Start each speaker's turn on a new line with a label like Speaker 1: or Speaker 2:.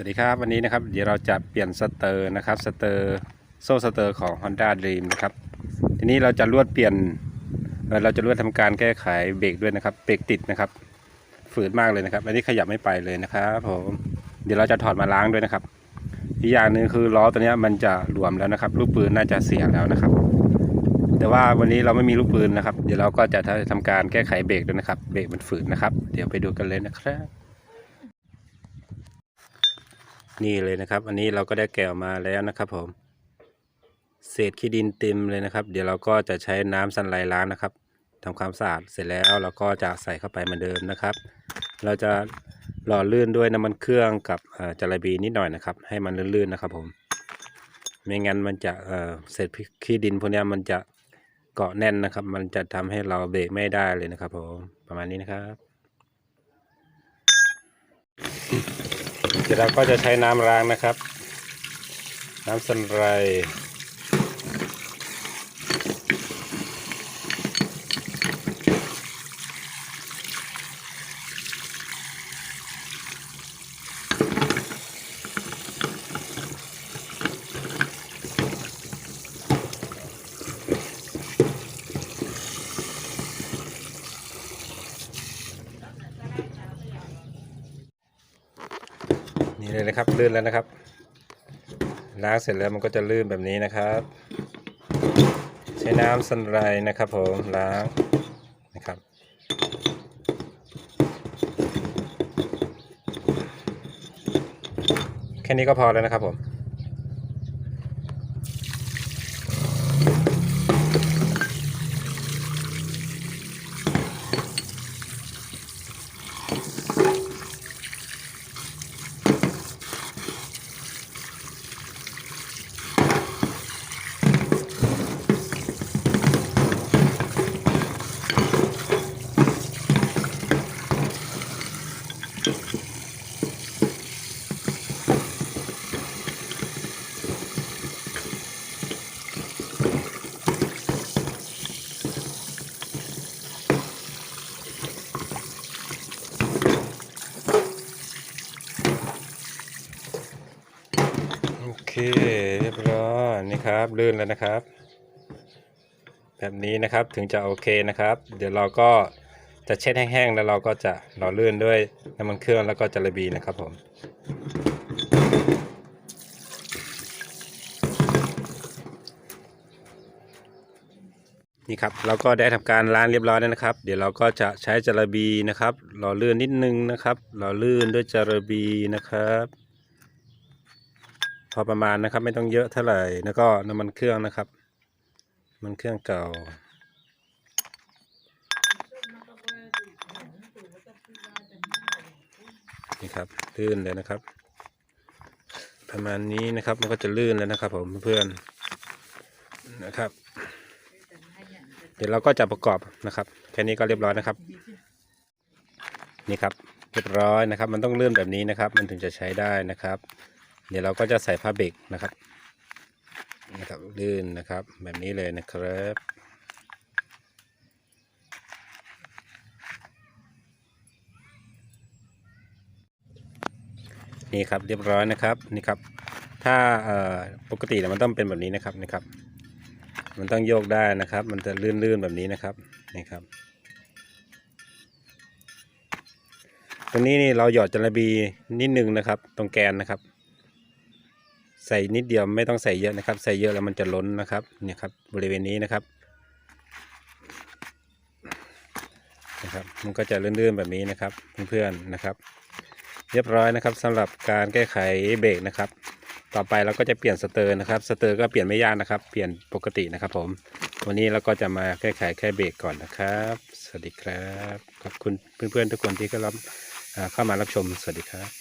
Speaker 1: วัสดีครับวันนี้นะครับเดี๋ยวเราจะเปลี่ยนสเตอร์นะครับสเตอร์โซ่สเตอร์ของ Honda Dream นะครับทีนี้เราจะลวดเปลี่ยนเอ่อเราจะลวดทำการแก้ไขเบรกด้วยนะครับเบรกติดนะครับฝืดมากเลยนะครับอันนี้ขยับไม่ไปเลยนะครับผมเดี๋ยวเราจะถอดมาล้างด้วยนะครับ อีกอย่างหนึ่งคือล้อตัวนี้มันจะหลวมแล้วนะครับลูกปืนน่าจะเสียแล้วนะครับ แต่ว่าวันนี้เราไม่มีลูกปืนนะครับ เดี๋ยวเราก็จะทำการแก้ไขเบรกด้วยนะครับเบรกมันฝืดนะครับ เดี๋ยวไปดูกันเลยนะครับ นี่เลยนะครับ อันนี้เราก็ได้แกะออกมาแล้วนะครับผม เศษขี้ดินเต็มเลยนะครับ เดี๋ยวเราก็จะใช้น้ำสันไลล้างนะครับทำความสะอาดเสร็จแล้วเราก็จะใส่เข้าไปเหมือนเดิมนะครับ เราจะหล่อลื่นด้วยน้ำมันเครื่องกับอ่อจาระบีนิดหน่อยนะครับ ให้มันลื่นๆนะครับผม ไม่งั้นมันจะเอ่อเศษขี้ดินพวกนี้มันจะเกาะแน่นนะครับ มันจะทำให้เราเบรกไม่ได้เลยนะครับผม ประมาณนี้นะครับ เดี๋ยวเราก็จะใช้น้ำล้างนะครับ น้ำสันไร นี่เลยนะครับลื่นแล้วนะครับ ล้างเสร็จแล้วมันก็จะลื่นแบบนี้นะครับ ใช้น้ำสันไรนะครับผมล้างนะครับแค่นี้ก็พอแล้วนะครับผม เคเรียบร้อยนี่ครับลื่นแล้วนะครับ แบบนี้นะครับถึงจะโอเคนะครับ เดี๋ยวเราก็จะเช็ดแห้งๆแล้วเราก็จะหล่อลื่นด้วยน้ำมันเครื่องแล้วก็จาระบีนะครับผมนี่ครับเราก็ได้ทำการล้างเรียบร้อยแล้วนะครับ เดี๋ยวเราก็จะใช้จาระบีนะครับหล่อลื่นนิดนึงนะครับหล่อลื่นด้วยจาระบีนะครับ อประมาณนะครับ ไม่ต้องเยอะเท่าไหร่แล้วก็น้ำมันเครื่องนะครับน้ำมันเครื่องเก่า นี่ครับลื่นเลยนะครับ ประมาณนี้นะครับมันก็จะลื่นแล้วนะครับ ผมเพื่อนนะครับ เดี๋ยวเราก็จะประกอบนะครับแค่นี้ก็เรียบร้อยนะครับ นี่ครับเรียบร้อยนะครับ มันต้องลื่นแบบนี้นะครับ มันถึงจะใช้ได้นะครับ เดี๋ยวเราก็จะใส่ผ้าเบรกนะครับนะครับลื่นนะครับ แบบนี้เลยนะครับนี่ครับเรียบร้อยนะครับนี่ครับ ถ้าเอ่อปกติมันต้องเป็นแบบนี้นะครับนะครับ มันต้องโยกได้นะครับ มันจะลื่นๆแบบนี้นะครับนี่ครับ ตรงนี้นี่เราหยอดจระบีนิดนึงนะครับ ตรงแกนนะครับ ใส่นิดเดียวไม่ต้องใส่เยอะนะครับ ใส่เยอะแล้วมันจะล้นนะครับเนี่ยครับบริเวณนี้นะครับนะครับ มันก็จะลื่นๆแบบนี้นะครับเพื่อนๆนะครับ เรียบร้อยนะครับสำหรับการแก้ไขเบรกนะครับ ต่อไปเราก็จะเปลี่ยนสเตอร์นะครับสเตอร์ก็เปลี่ยนไม่ยากนะครับ เปลี่ยนปกตินะครับ ผม วันนี้เราก็จะมาแก้ไขแค่เบรกก่อนนะครับ สวัสดีครับขอบคุณเพื่อนๆทุกคนที่เข้ารับเข้ามารับชมสวัสดีครับ